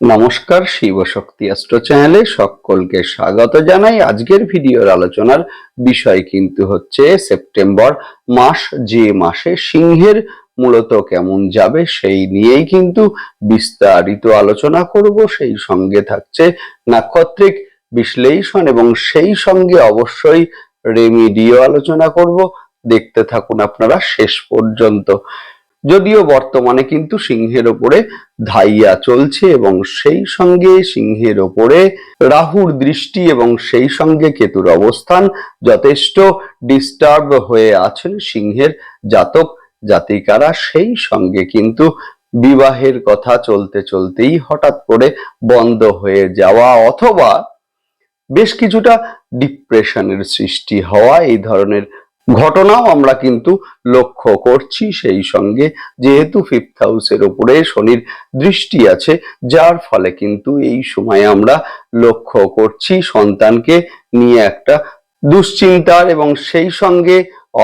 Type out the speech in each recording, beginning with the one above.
নমস্কার, শিবশক্তি অ্যাস্ট্রো চ্যানেলে সকলকে স্বাগত জানাই। আজকের ভিডিওর আলোচনার বিষয় কিন্তু হচ্ছে সেপ্টেম্বর মাস, যে মাসে সিংহের মূলত কেমন যাবে সেই নিয়েই কিন্তু বিস্তারিত আলোচনা করব। সেই সঙ্গে থাকছে নাক্ষত্রিক বিশ্লেষণ এবং সেই সঙ্গে অবশ্যই রেমিডিও আলোচনা করব। দেখতে থাকুন আপনারা শেষ পর্যন্ত। যদিও বর্তমানে কিন্তু সিংহের ওপরে ধাইয়া চলছে এবং সেই সঙ্গে সিংহের ওপরে রাহুর দৃষ্টি এবং সেই সঙ্গে কেতুর অবস্থান যথেষ্ট ডিস্টার্ব হয়ে আছেন সিংহের জাতক জাতিকারা। সেই সঙ্গে কিন্তু বিবাহের কথা চলতে চলতেই হঠাৎ করে বন্ধ হয়ে যাওয়া অথবা বেশ কিছুটা ডিপ্রেশনের সৃষ্টি হওয়া, এই ধরনের ঘটনাও আমরা কিন্তু লক্ষ্য করছি সেই সঙ্গে, যেহেতু ফিফথ হাউসের উপরে শনির দৃষ্টি আছে, যার ফলে কিন্তু এই সময়ে আমরা লক্ষ্য করছি সন্তানকে নিয়ে একটা দুশ্চিন্তার এবং সেই সঙ্গে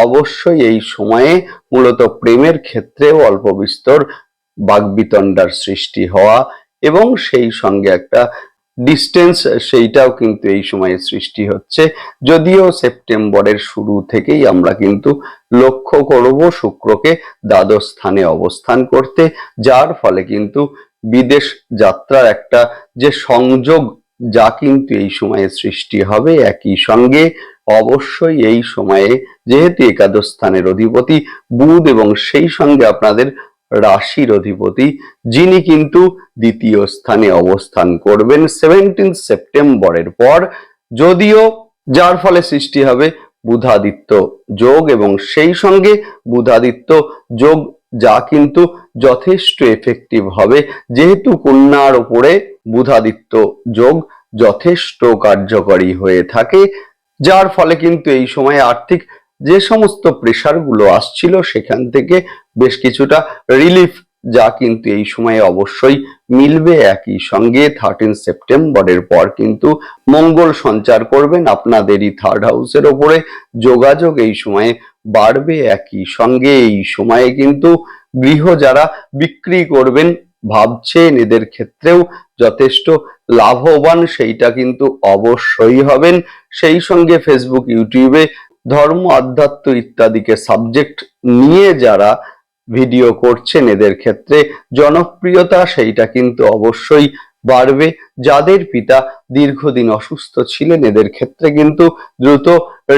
অবশ্যই এই সময়ে মূলত প্রেমের ক্ষেত্রেও অল্প বিস্তর বাগবিতণ্ডার সৃষ্টি হওয়া এবং সেই সঙ্গে একটা ডিস্টেন্স সেইটাও কিন্তু এই সময়ে সৃষ্টি হচ্ছে। যদিও সেপ্টেম্বরের শুরু থেকেই আমরা কিন্তু লক্ষ্য করব শুক্রকে দ্বাদশ স্থানে অবস্থান করতে, যার ফলে কিন্তু বিদেশ যাত্রার একটা যে সংযোগ, যা কিন্তু এই সময়ে সৃষ্টি হবে একই সঙ্গে। অবশ্যই এই সময়ে যেহেতু একাদশ স্থানের অধিপতি বুধ এবং সেই সঙ্গে আপনাদের রাশির অধিপতি, যিনি কিন্তু দ্বিতীয় স্থানে অবস্থান করবেন সেভেন্টিন সেপ্টেম্বরের পর। যদিও যার ফলে সৃষ্টি হবে বুধাদিত্য যোগ এবং সেই সঙ্গে বুধাদিত্য যোগ, যা কিন্তু যথেষ্ট এফেক্টিভ হবে। যেহেতু কন্যার উপরে বুধাদিত্য যোগ যথেষ্ট কার্যকরী হয়ে থাকে, যার ফলে কিন্তু এই সময় আর্থিক যে সমস্ত প্রেশারগুলো আসছিল সেখান থেকে বেশ কিছুটা রিলিফ যা কিন্তু এই সময়ে অবশ্যই মিলবে একই সঙ্গে থার্টিন সেপ্টেম্বরের পর কিন্তু মঙ্গল সঞ্চার করবেন আপনাদেরই থার্ড হাউসের ওপরে। যোগাযোগ এই সময়ে বাড়বে একই সঙ্গে। এই সময়ে কিন্তু গৃহ যারা বিক্রি করবেন ভাবছেন এদের ক্ষেত্রেও যথেষ্ট লাভবান সেইটা কিন্তু অবশ্যই হবেন। সেই সঙ্গে ফেসবুক ইউটিউবে ধর্ম, আধ্যাত্ম ইত্যাদিকে সাবজেক্ট নিয়ে যারা ভিডিও করছেন, এদের ক্ষেত্রে জনপ্রিয়তা সেইটা কিন্তু অবশ্যই বাড়বে। যাদের পিতা দীর্ঘদিন অসুস্থ ছিলেন, এদের ক্ষেত্রে কিন্তু দ্রুত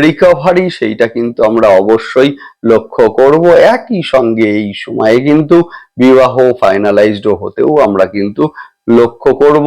রিকভারি সেইটা কিন্তু আমরা অবশ্যই লক্ষ্য করব। একই সঙ্গে এই সময়ে কিন্তু বিবাহ ফাইনালাইজড হতেও আমরা কিন্তু লক্ষ্য করব।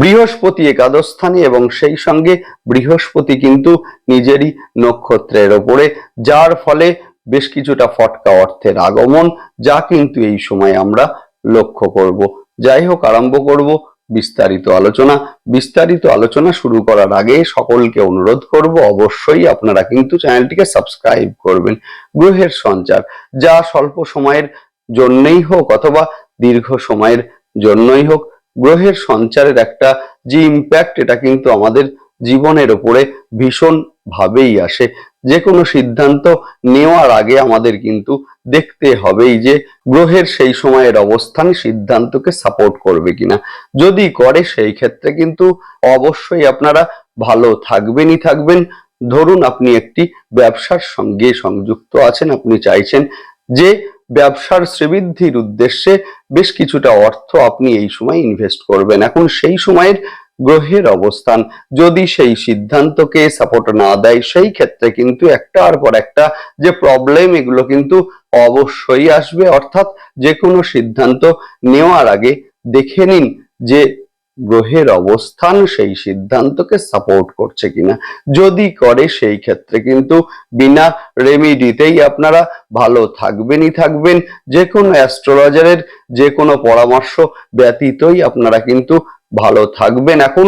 বৃহস্পতি একাদশ স্থানে এবং সেই সঙ্গে বৃহস্পতি কিন্তু নিজেরই নক্ষত্রের ওপরে, যার ফলে বেশ কিছুটা ফটকা অর্থের আগমন, যা কিন্তু এই সময় আমরা লক্ষ্য করব। যাই হোক, আরম্ভ করব বিস্তারিত আলোচনা। বিস্তারিত আলোচনা শুরু করার আগে সকলকে অনুরোধ করব, অবশ্যই আপনারা কিন্তু চ্যানেলটিকে সাবস্ক্রাইব করবেন গ্রহের সঞ্চার, যা স্বল্প সময়ের জন্যই হোক অথবা দীর্ঘ সময়ের জন্যই হোক। গ্রহের সঞ্চারের একটা যে ইম্প্যাক্ট এটা কিন্তু আমাদের জীবনের ওপরে ভীষণ ভাবেই আসে। যে কোনো সিদ্ধান্ত নেওয়ার আগে আমাদের কিন্তু দেখতে হবেই যে গ্রহের সেই সময়ের অবস্থান সিদ্ধান্তকে সাপোর্ট করবে কিনা। যদি করে, সেই ক্ষেত্রে কিন্তু অবশ্যই আপনারা ভালো থাকবেনই থাকবেন। ধরুন আপনি একটি ব্যবসার সঙ্গে সংযুক্ত আছেন, আপনি চাইছেন যে ব্যবসার শ্রীবৃদ্ধির উদ্দেশ্যে বেশ কিছুটা অর্থ আপনি এই সময় ইনভেস্ট করবেন। এখন সেই সময়ের গ্রহের অবস্থান, যদি সেই সিদ্ধান্তকে সাপোর্ট না দেয়, সেই ক্ষেত্রে কিন্তু একটার পর একটা যে প্রবলেম এগুলো কিন্তু অবশ্যই আসবে। অর্থাৎ যে কোনো সিদ্ধান্ত নেওয়ার আগে দেখে নিন যে গ্রহের অবস্থান সেই সিদ্ধান্তকে সাপোর্ট করছে কিনা। যদি করে সেই ক্ষেত্রে কিন্তু বিনা রেমিডিতেই আপনারা ভালো থাকবেনই থাকবেন। যে কোনো অ্যাস্ট্রোলজারের যে কোনো পরামর্শ ব্যতীতই আপনারা কিন্তু ভালো থাকবেন। এখন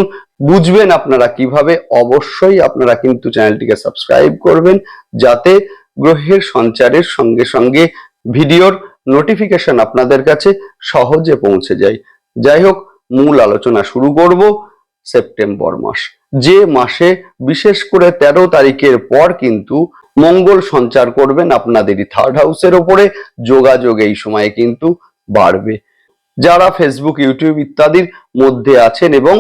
বুঝবেন আপনারা কীভাবে, অবশ্যই আপনারা কিন্তু চ্যানেলটিকে সাবস্ক্রাইব করবেন যাতে গ্রহের সঞ্চারের সঙ্গে সঙ্গে ভিডিওর নোটিফিকেশন আপনাদের কাছে সহজে পৌঁছে যায়। যাই হোক মূল আলোচনা শুরু করব সেপ্টেম্বর মাস। যে মাসে বিশেষ করে তেরো তারিখের পর কিন্তু মঙ্গল সঞ্চার করবেন আপনাদেরই থার্ড হাউসের ওপরে। যোগাযোগ এই সময়ে কিন্তু বাড়বে। যারা ফেসবুক ইউটিউব ইত্যাদির মধ্যে আছেন এবং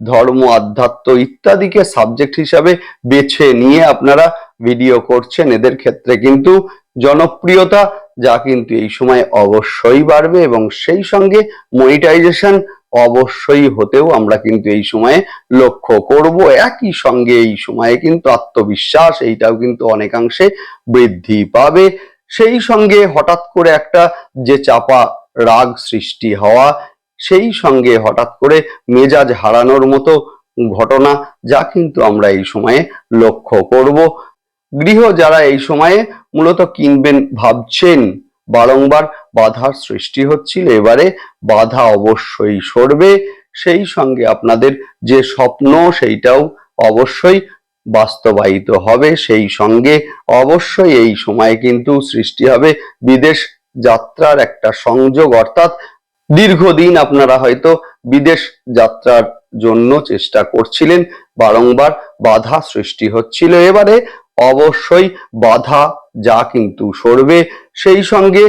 ধর্ম, আধ্যাত্ম ইত্যাদিকে সাবজেক্ট হিসাবে বেছে নিয়ে আপনারা ভিডিও করছেন, এদের ক্ষেত্রে কিন্তু জনপ্রিয়তা যা কিন্তু এই সময় অবশ্যই বাড়বে এবং সেই সঙ্গে মনিটাইজেশন অবশ্যই হতেও আমরা কিন্তু এই সময়ে লক্ষ্য করব। একই সঙ্গে এই সময়ে কিন্তু আত্মবিশ্বাস, এইটাও কিন্তু অনেকাংশে বৃদ্ধি পাবে। সেই সঙ্গে হঠাৎ করে একটা যে চাপা রাগ সৃষ্টি হওয়া, সেই সঙ্গে হঠাৎ করে মেজাজ হারানোর মতো ঘটনা, যা কিন্তু আমরা এই সময়ে লক্ষ্য করব। গৃহ যারা এই সময়ে মূলত কিনবেন, ভাবছেন বারংবার বাধার সৃষ্টি হচ্ছিল। এবারে বাধা অবশ্যই সরবে। সেই সঙ্গে আপনাদের যে স্বপ্ন, সেইটাও অবশ্যই বাস্তবায়িত হবে। সেই সঙ্গে অবশ্যই এই সময়ে কিন্তু সৃষ্টি হবে বিদেশ যাত্রার একটা সংযোগ। অর্থাৎ দীর্ঘদিন আপনারা হয়তো বিদেশ যাত্রার জন্য চেষ্টা করছিলেন। বারংবার বাধা সৃষ্টি হচ্ছিল। এবারে অবশ্যই বাধা যা কিন্তু সরবে। সেই সঙ্গে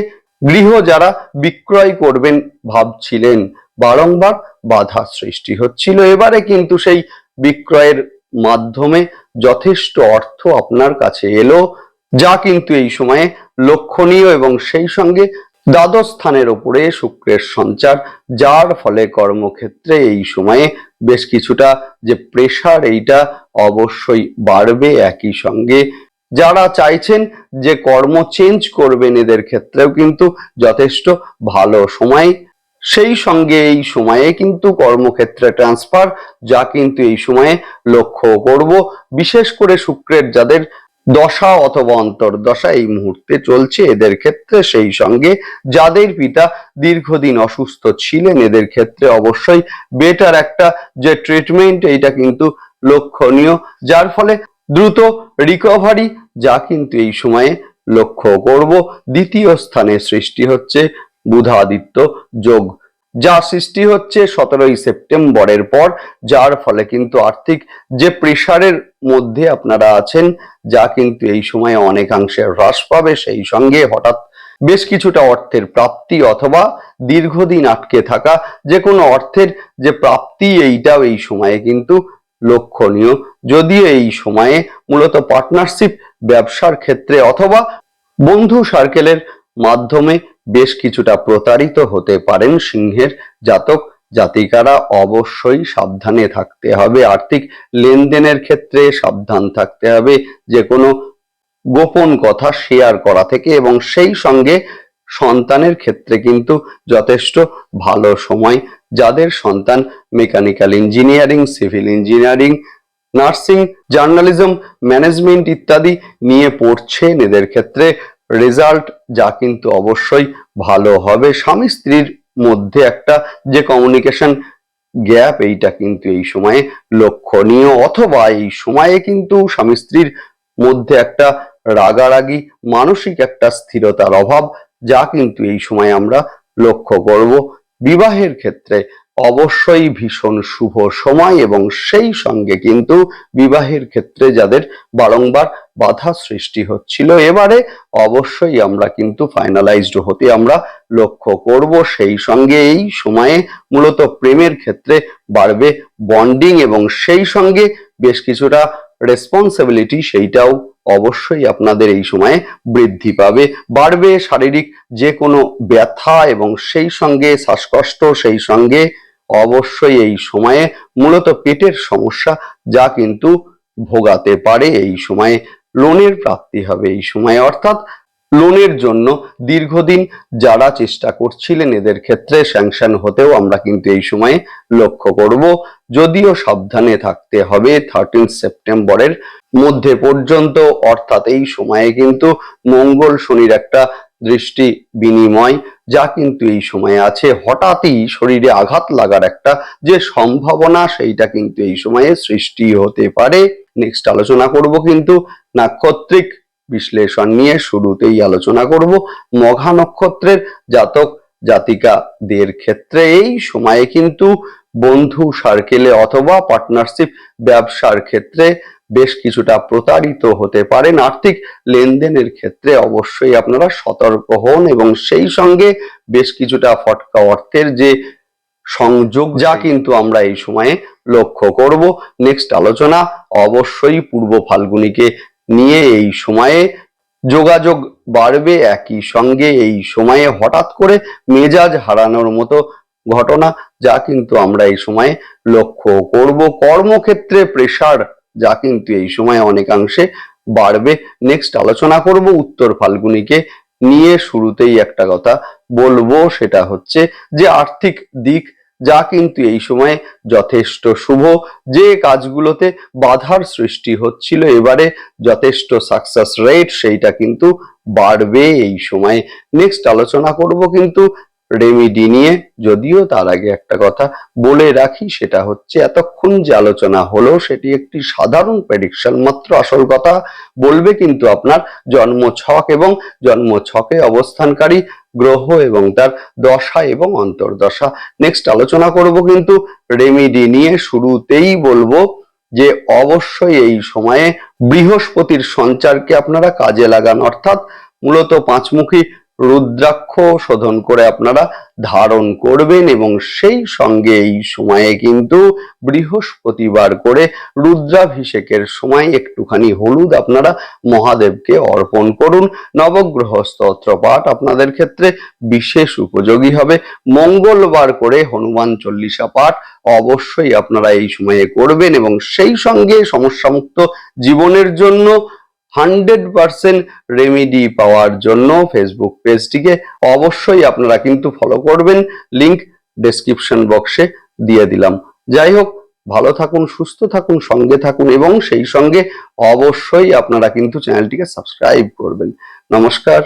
গৃহ যারা বিক্রয় করবেন ভাবছিলেন, বারংবার বাধা সৃষ্টি হচ্ছিল। এবারে কিন্তু সেই বিক্রয়ের মাধ্যমে যথেষ্ট অর্থ আপনার কাছে এলো, যা কিন্তু এই সময়ে লক্ষণীয় এবং সেই সঙ্গে দ্বাদশ স্থানের ওপরে শুক্রের সঞ্চার, যার ফলে কর্মক্ষেত্রে এই সময়ে বেশ কিছুটা যে প্রেশার এইটা অবশ্যই বাড়বে একই সঙ্গে। যারা চাইছেন যে কর্ম চেঞ্জ করবেন এদের ক্ষেত্রেও কিন্তু যথেষ্ট ভালো সময়। সেই সঙ্গে এই সময়ে কিন্তু কর্মক্ষেত্রে ট্রান্সফার যা কিন্তু এই সময়ে লক্ষ্য করব। বিশেষ করে শুক্রের যাদের দশা অথবা অন্তর্দশা এই মুহূর্তে চলছে। এদের ক্ষেত্রে সেই সঙ্গে যাদের পিতা দীর্ঘদিন অসুস্থ ছিলেন, এদের ক্ষেত্রে অবশ্যই বেটার একটা যে ট্রিটমেন্ট এইটা কিন্তু লক্ষণীয়, যার ফলে দ্রুত রিকভারি যা কিন্তু এই সময়ে লক্ষ্য করব। দ্বিতীয় স্থানে সৃষ্টি হচ্ছে বুধাদিত্য যোগ যা সৃষ্টি হচ্ছে সতেরোই সেপ্টেম্বরের পর, যার ফলে কিন্তু আর্থিক যে প্রেসারের মধ্যে আপনারা আছেন, যা কিন্তু এই সময়ে অনেকাংশে হ্রাস পাবে, সেই সঙ্গে হঠাৎ বেশ কিছুটা অর্থের প্রাপ্তি অথবা দীর্ঘদিন আটকে থাকা যে কোনো অর্থের যে প্রাপ্তি, এইটাও এই সময়ে কিন্তু লক্ষণীয়। যদিও এই সময়ে মূলত পার্টনারশিপ ব্যবসার ক্ষেত্রে অথবা বন্ধু সার্কেলের মাধ্যমে বেশ কিছুটা প্রতারিত হতে পারেন সিংহের জাতক জাতিকারা। অবশ্যই সাবধানে থাকতে হবে। আর্থিক লেনদেনের ক্ষেত্রে সাবধান থাকতে হবে। যে কোনো গোপন কথা শেয়ার করা থেকে এবং সেই সঙ্গে সন্তানের ক্ষেত্রে কিন্তু যথেষ্ট ভালো সময়। যাদের সন্তান mechanical engineering, civil engineering, nursing, journalism, management ইত্যাদি নিয়ে পড়ছে এদের ক্ষেত্রে রেজাল্ট যা কিন্তু অবশ্যই ভালো হবে। স্বামী স্ত্রীর মধ্যে একটা যে কমিউনিকেশন গ্যাপ এইটা কিন্তু এই সময়ে লক্ষণীয়। অথবা এই সময়ে কিন্তু স্বামী স্ত্রীর মধ্যে একটা রাগারাগি, মানসিক একটা স্থিরতার অভাব যা কিন্তু এই সময় আমরা লক্ষ্য করব। বিবাহের ক্ষেত্রে অবশ্যই ভীষণ শুভ সময় এবং সেই সঙ্গে কিন্তু বিবাহের ক্ষেত্রে যাদের বারংবার বাধা সৃষ্টি হচ্ছিল, এবারে অবশ্যই আমরা কিন্তু ফাইনালাইজড হতে আমরা লক্ষ্য করব। সেই সঙ্গে এই সময়ে মূলত প্রেমের ক্ষেত্রে বাড়বে বন্ডিং এবং সেই সঙ্গে বেশ কিছুটা রেসপন্সিবিলিটি সেইটাও অবশ্যই আপনাদের এই সময়ে বৃদ্ধি পাবে। বাড়বে শারীরিক যে কোনো ব্যথা এবং সেই সঙ্গে শ্বাসকষ্ট, সেই সঙ্গে অবশ্যই এই সময়ে মূলত পেটের সমস্যা যা কিন্তু ভোগাতে পারে। এই সময়ে লোনের প্রাপ্তি হবে, এই সময়ে অর্থাৎ লোনের জন্য দীর্ঘদিন যারা চেষ্টা করছিলেন এদের ক্ষেত্রে স্যাংশন হতেও আমরা কিন্তু এই সময়ে লক্ষ্য করব। যদিও সাবধানে থাকতে হবে থার্টিন সেপ্টেম্বরের মধ্যে পর্যন্ত, অর্থাৎ এই সময়ে কিন্তু মঙ্গল শনির একটা দৃষ্টি বিনিময় যা কিন্তু এই সময়ে আছে। হঠাৎই শরীরে আঘাত লাগার একটা যে সম্ভাবনা, সেইটা কিন্তু এই সময়ে সৃষ্টি হতে পারে। নেক্সট আলোচনা করব কিন্তু নাক্ষত্রিক বিশ্লেষণ নিয়ে শুরুতেই আলোচনা করব। মঘা নক্ষত্রের জাতক জাতিকাদের ক্ষেত্রে এই সময়ে কিন্তু বন্ধু সার্কেলে অথবা পার্টনারশিপ ব্যবসার ক্ষেত্রে বেশ কিছুটা প্রতারিত হতে পারেন। আর্থিক লেনদেনের ক্ষেত্রে অবশ্যই আপনারা সতর্ক হন এবং সেই সঙ্গে বেশ কিছুটা ফটকা অর্থের যে সংযোগ যা কিন্তু আমরা এই সময়ে লক্ষ্য করব। নেক্সট আলোচনা অবশ্যই পূর্ব ফাল্গুনিকে নিয়ে এই সময়ে যোগাযোগ বাড়বে একই সঙ্গে। এই সময়ে হঠাৎ করে মেজাজ হারানোর মতো ঘটনা যা কিন্তু আমরা এই সময়ে লক্ষ্য করব। কর্মক্ষেত্রে প্রেসার যা কিন্তু এই সময় অনেকাংশে বাড়বে। নেক্সট আলোচনা করব উত্তর ফাল্গুনিকে। নিয়ে শুরুতেই একটা কথা বলব, সেটা হচ্ছে যে আর্থিক দিক যা কিন্তু এই সময়ে যথেষ্ট শুভ। যে কাজগুলোতে বাধার সৃষ্টি হচ্ছিল, এবারে যথেষ্ট সাকসেস রেট সেইটা কিন্তু বাড়বে এই সময়ে। নেক্সট আলোচনা করব কিন্তু রেমিডি নিয়ে, যদিও তার আগে একটা কথা বলে রাখি, সেটা হচ্ছে এতক্ষণ যে আলোচনা হলো, সেটি একটি সাধারণ প্রেডিকশন মাত্র আসল কথা বলবে কিন্তু আপনার জন্ম ছক এবং জন্ম ছকে অবস্থানকারী গ্রহ এবং তার দশা এবং অন্তর্দশা। নেক্সট আলোচনা করব কিন্তু রেমিডি নিয়ে, শুরুতেই বলব যে অবশ্যই এই সময়ে বৃহস্পতির সঞ্চারকে আপনারা কাজে লাগান। অর্থাৎ মূলত পাঁচমুখী রুদ্রাক্ষ শোধন করে আপনারা ধারণ করবেন এবং সেই সঙ্গে এই সময়ে কিন্তু বৃহস্পতিবার করে রুদ্রাভিষেকের সময় একটুখানি হলুদ আপনারা মহাদেবকে অর্পণ করুন। নবগ্রহ স্তোত্র পাঠ আপনাদের ক্ষেত্রে বিশেষ উপযোগী হবে। মঙ্গলবার করে হনুমান চল্লিশা পাঠ অবশ্যই আপনারা এই সময়ে করবেন এবং সেই সঙ্গে সমস্যামুক্ত জীবনের জন্য হান্ড্রেড পারসেন্ট রেমিডি পাওয়ার জন্য ফেসবুক পেজটিকে অবশ্যই আপনারা কিন্তু ফলো করবেন। লিংক ডেসক্রিপশন বক্সে দিয়ে দিলাম। যাই হোক, ভালো থাকুন, সুস্থ থাকুন, সঙ্গে থাকুন এবং সেই সঙ্গে অবশ্যই আপনারা কিন্তু চ্যানেলটিকে সাবস্ক্রাইব করবেন। নমস্কার।